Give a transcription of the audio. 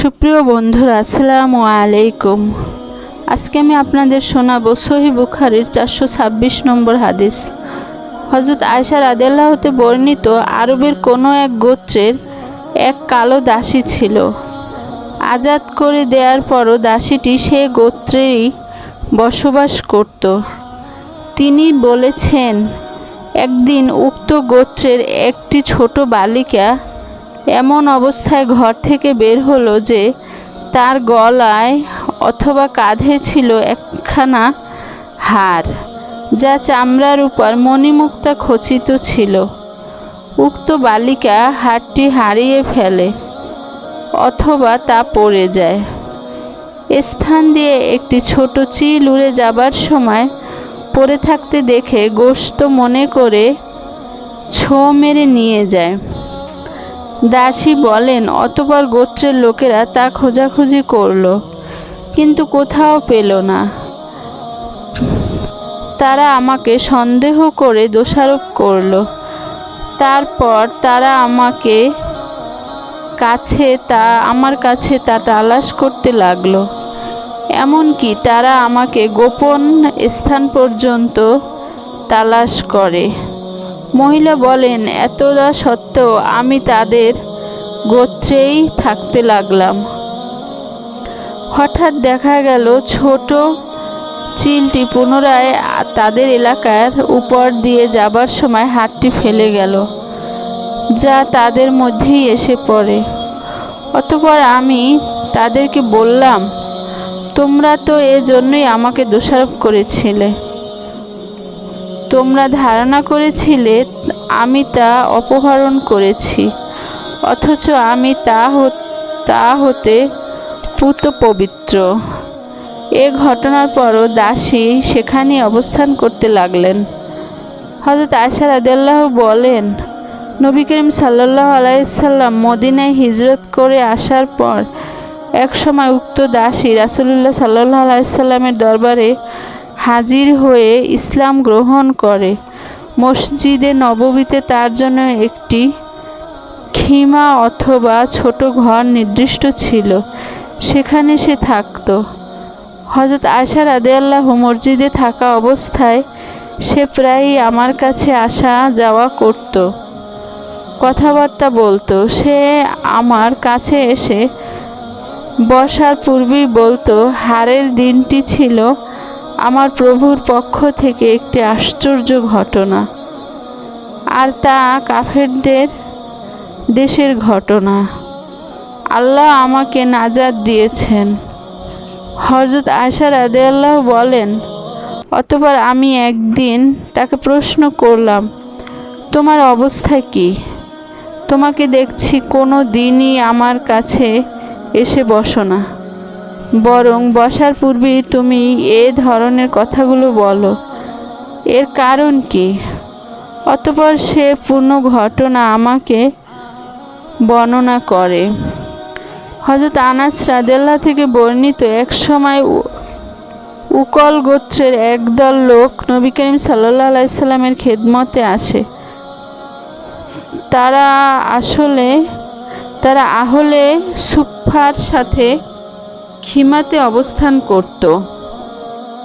সুপ্রিয় বন্ধুরা, আসসালামু আলাইকুম। আজকে আমি আপনাদের শোনাবো সহি বুখারির চারশো ছাব্বিশ নম্বর হাদিস। হজরত আয়সা রাদেল্লাহ হতে বর্ণিত, আরবের কোনো এক গোত্রের এক কালো দাসী ছিল। আজাদ করে দেওয়ার পরও দাসীটি সে গোত্রেই বসবাস করত। তিনি বলেছেন, একদিন উক্ত গোত্রের একটি ছোট বালিকা এমন অবস্থায় ঘর থেকে বের হলো যে তার গলায় অথবা কাঁধে ছিল একখানা হার, যা চামড়ার উপর মণিমুক্তা খচিত ছিল। উক্ত বালিকা হারটি হারিয়ে ফেলে অথবা তা পড়ে যায়। স্থান দিয়ে একটি ছোট চিল উড়ে যাবার সময় পড়ে থাকতে দেখে গোস্ত মনে করে ছো মেরে নিয়ে যায়। দাসী বলেন, অতপর গোত্রের লোকেরা তা খোঁজাখুঁজি করল, কিন্তু কোথাও পেল না। তারা আমাকে সন্দেহ করে দোষারোপ করল। তারপর তারা আমাকে কাছে তা, আমার কাছে তা তালাশ করতে লাগল। এমনকি তারা আমাকে গোপন স্থান পর্যন্ত তালাশ করে। মহিলা বলেন, এতদা সত্ত্বেও আমি তাদের গোত্রেই থাকতে লাগলাম। হঠাৎ দেখা গেল, ছোট চিলটি পুনরায় তাদের এলাকার উপর দিয়ে যাবার সময় হাতটি ফেলে গেল, যা তাদের মধ্যেই এসে পড়ে। অতপর আমি তাদেরকে বললাম, তোমরা তো এজন্যই আমাকে দোষারোপ করেছিলে। তোমরা ধারণা করেছিলে, আমি তা অপহরণ করেছি, অথচ আমি তা তা হতে পুত পবিত্র এ ঘটনার পরও দাসী সেখানে অবস্থান করতে লাগলেন। হজরত আয়সা রাদিয়াল্লাহু বলেন, নবী করিম সাল্লাহ আলাইসাল্লাম মদিনায় হিজরত করে আসার পর এক সময় উক্ত দাসী রাসুলুল্লাহ সাল্লাহ আলাইসাল্লামের দরবারে হাজির হয়ে ইসলাম গ্রহণ করে। মসজিদে নববীতে তার জন্য একটি খিমা অথবা ছোট ঘর নির্দিষ্ট ছিল। সেখানে সে থাকতো। হজরত আয়সা রাদেয়াল্লাহ মসজিদে থাকা অবস্থায় সে প্রায়ই আমার কাছে আসা যাওয়া করত। কথাবার্তা বলতো। সে আমার কাছে এসে বসার পূর্বেই বলতো, হারের দিনটি ছিল আমার প্রভুর পক্ষ থেকে একটি আশ্চর্য ঘটনা। আর তা কাফেরদের দেশের ঘটনা। আল্লাহ আমাকে নাজাদ দিয়েছেন। হজরত আয়সা রাদেয়াল্লাহ বলেন, অতপর আমি একদিন তাকে প্রশ্ন করলাম, তোমার অবস্থা কি? তোমাকে দেখছি কোনো দিনই আমার কাছে এসে বসো না। বরং বসার পূর্বে তুমি এ ধরনের কথাগুলো বলো। এর কারণ কি? অতপর সে পূর্ণ ঘটনা আমাকে বর্ণনা করে। হজরত আনাস রাদেল্লা থেকে বর্ণিত এক সময় উকল গোত্রের একদল লোক নবী করিম সাল্লাহ আলাইসাল্লামের খেদমতে আসে। তারা আসলে, তারা আহলে সুফার সাথে খিমাতে অবস্থান করত।